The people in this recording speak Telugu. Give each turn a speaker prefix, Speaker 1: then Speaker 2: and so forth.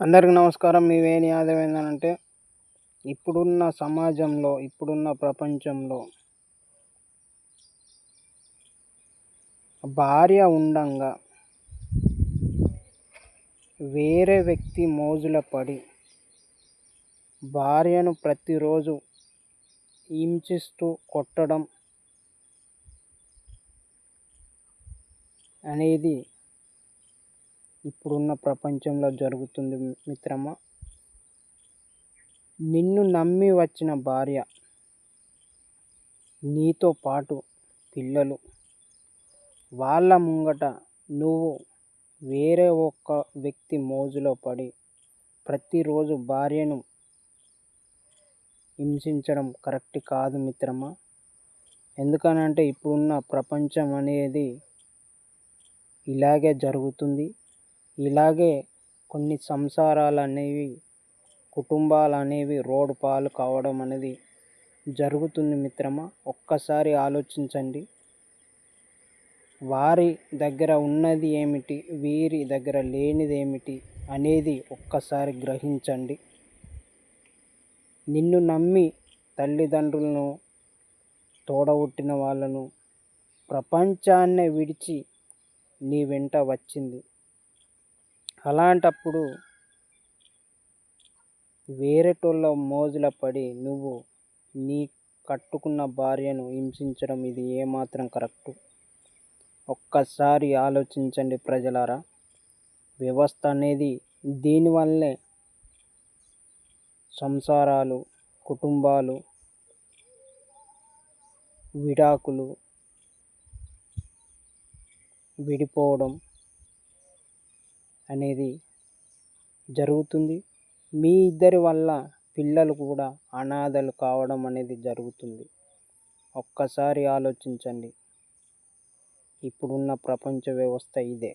Speaker 1: అందరికి నమస్కారం. మీ వేణి యాదవ్ ఏంటంటే ఇప్పుడున్న సమాజంలో ఇప్పుడున్న ప్రపంచంలో భార్య ఉండంగా వేరే వ్యక్తి మోజుల పడి భార్యను ప్రతిరోజు హింసిస్తూ కొట్టడం అనేది ఇప్పుడున్న ప్రపంచంలో జరుగుతుంది మిత్రమా? నిన్ను నమ్మి వచ్చిన భార్య నీతో పాటు పిల్లలు. వాళ్ళ ముంగట నువ్వు వేరే ఒక్క వ్యక్తి మోజులో పడి ప్రతిరోజు భార్యను హింసించడం కరెక్ట్ కాదు మిత్రమా? ఎందుకనంటే ఇప్పుడున్న ప్రపంచం అనేది ఇలాగే జరుగుతుంది. ఇలాగే కొన్ని సంసారాలు అనేవి కుటుంబాలు అనేవి రోడ్డు పాలు కావడం అనేది జరుగుతుంది మిత్రమా? ఒక్కసారి ఆలోచించండి. వారి దగ్గర ఉన్నది ఏమిటి? వీరి దగ్గర లేనిది ఏమిటి? అనేది ఒక్కసారి గ్రహించండి. నిన్ను నమ్మి తల్లిదండ్రులను తోడబుట్టిన వాళ్ళను ప్రపంచాన్నే విడిచి నీ వెంట వచ్చింది. అలాంటప్పుడు వేరేటోళ్ళ మోజుల పడి నువ్వు నీ కట్టుకున్న భార్యను హింసించడం ఇది ఏమాత్రం కరెక్టు? ఒక్కసారి ఆలోచించండి ప్రజలారా. వ్యవస్థ అనేది దీనివల్లే సంసారాలు కుటుంబాలు విడాకులు విడిపోవడం అనేది జరుగుతుంది. మీ ఇద్దరి వల్ల పిల్లలు కూడా అనాథలు కావడం అనేది జరుగుతుంది. ఒక్కసారి ఆలోచించండి. ఇప్పుడున్న ప్రపంచ వ్యవస్థ ఇదే.